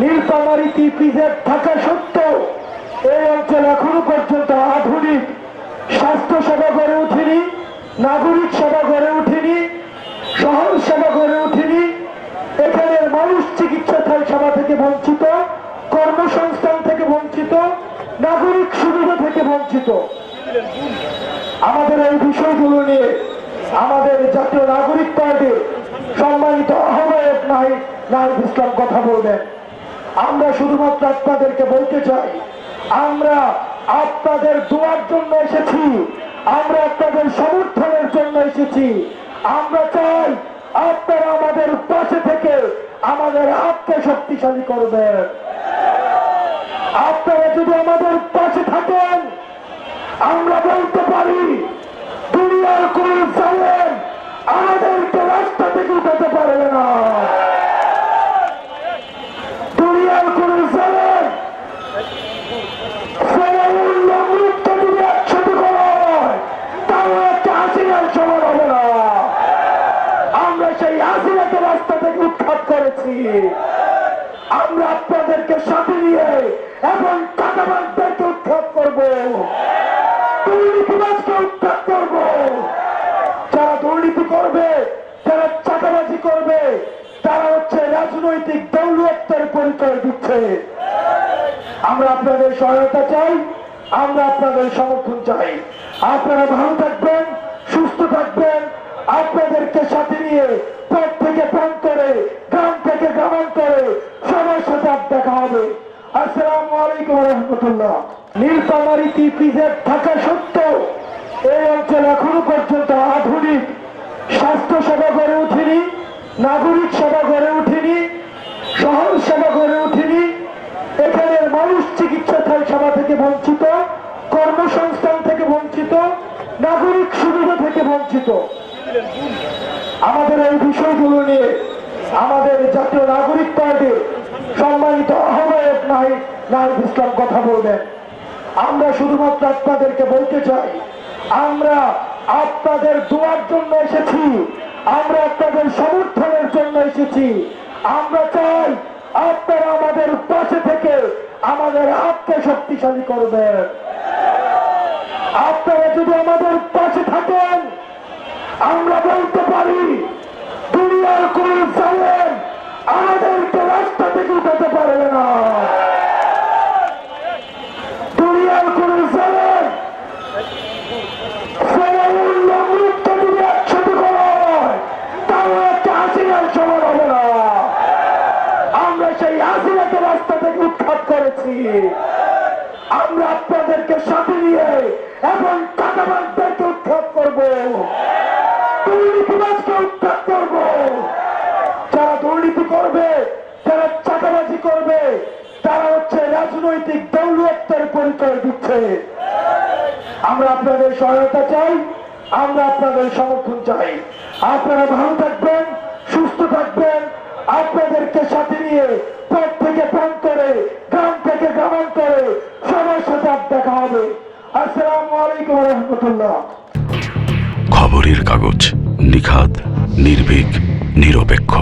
Nilphamari PZ থাকা সত্ত্বেও এই অঞ্চল এখনও পর্যন্ত আধুনিক স্বাস্থ্য সেবা গড়ে ওঠেনি, নাগরিক সেবা গড়ে ওঠেনি শহর সেবা গড়ে ওঠেনি। এখানের মানুষ চিকিৎসা সেবা থেকে বঞ্চিত, কর্মসংস্থান থেকে বঞ্চিত, নাগরিক সুবিধা থেকে বঞ্চিত। আমাদের এই বিষয়গুলো নিয়ে আমাদের জাতীয় নাগরিক পার্টির সম্মানিত আহ্বায়ক নাহিদ নাহিদ ইসলাম কথা বলবেন। আমরা শুধুমাত্র আপনাদেরকে বলতে চাই, আমরা আপনাদের দোয়ার জন্য এসেছি, আমরা আপনাদের সমর্থনের জন্য এসেছি। আমরা চাই আপনারা আমাদের পাশে থেকে আমাদের আত্মশক্তিশালী শক্তিশালী করবেন। আপনারা যদি আমাদের পাশে থাকেন আমরা বলতে পারি দুনিয়ার কোন জালেম আমাদেরকে রাস্তা থেকে উঠাতে পারবে না দুনিয়ার কোন জালেম ফেরাউন নমরুদকে যদি একসাথে করা হয় তাও একটা হাসিনার সমান হবে না আমরা সেই হাসিনাকে রাস্তা থেকে উৎখাত করেছি। আমরা আপনাদেরকে সাথে নিয়ে এবং টাকাবাজদেরকে উৎখাত করব। দুর্নীতিবাজকে উৎখাত করব। যারা দুর্নীতি করবে, যারা চাঁদাবাজি করবে, তারা হচ্ছে রাজনৈতিক দৌলত্বের পরিচয় দিচ্ছে। আমরা আপনাদের সহায়তা চাই, আমরা আপনাদের সমর্থন চাই। আপনারা ভালো থাকবেন, সুস্থ থাকবেন, আপনাদেরকে সাথে নিয়ে পথ থেকে প্রান্তরে গ্রাম থেকে গ্রামান্তরে সবার সাথে দেখা হবে। আলাইকুম রহমতুল্লাহ। পিজেড থাকা এই অঞ্চল এখনও পর্যন্ত আধুনিক। স্বাস্থ্য সেবা গড়ে ওঠেনি, নাগরিক সেবা গড়ে শহর সেবা গড়ে এখানের মানুষ চিকিৎসা সেবা থেকে বঞ্চিত, কর্মসংস্থান থেকে বঞ্চিত, নাগরিক সুবিধা থেকে বঞ্চিত। আমাদের এই বিষয়গুলো নিয়ে আমাদের জাতীয় নাগরিক পার্টির সম্মানিত আহ্বায়ক নাহিদ নাহিদ ইসলাম কথা বলবেন। আমরা শুধুমাত্র আপনাদেরকে বলতে চাই, আমরা আপনাদের দোয়ার জন্য এসেছি, আমরা আপনাদের সমর্থনের জন্য এসেছি। আমরা চাই আপনারা আমাদের পাশে থেকে আমাদের হাতকে শক্তিশালী করবেন। আপনারা যদি আমাদের পাশে থাকেন, আমরা বলতে পারি, দুনিয়ার কোন উৎখাত করেছি। আমরা আপনাদেরকে সাথে নিয়ে এবং টাকাবাজদেরকে উৎখাত করব। দুর্নীতিবাজকে উৎখাত করব। যারা দুর্নীতি করবে, যারা চাঁদাবাজি করবে, তারা হচ্ছে রাজনৈতিক দৌলত্বের পরিচয় দিচ্ছে। আমরা আপনাদের সহায়তা চাই, আমরা আপনাদের সমর্থন চাই। আপনারা ভালো থাকবেন, সুস্থ থাকবেন, আপনাদেরকে সাথে নিয়ে পথ থেকে প্রান্তরে গ্রাম থেকে গ্রামান্তরে সবার সাথে দেখা হবে। আসসালামু আলাইকুম রহমতুল্লাহ। খবরের কাগজ নিখাত নির্ভীক, নিরপেক্ষ।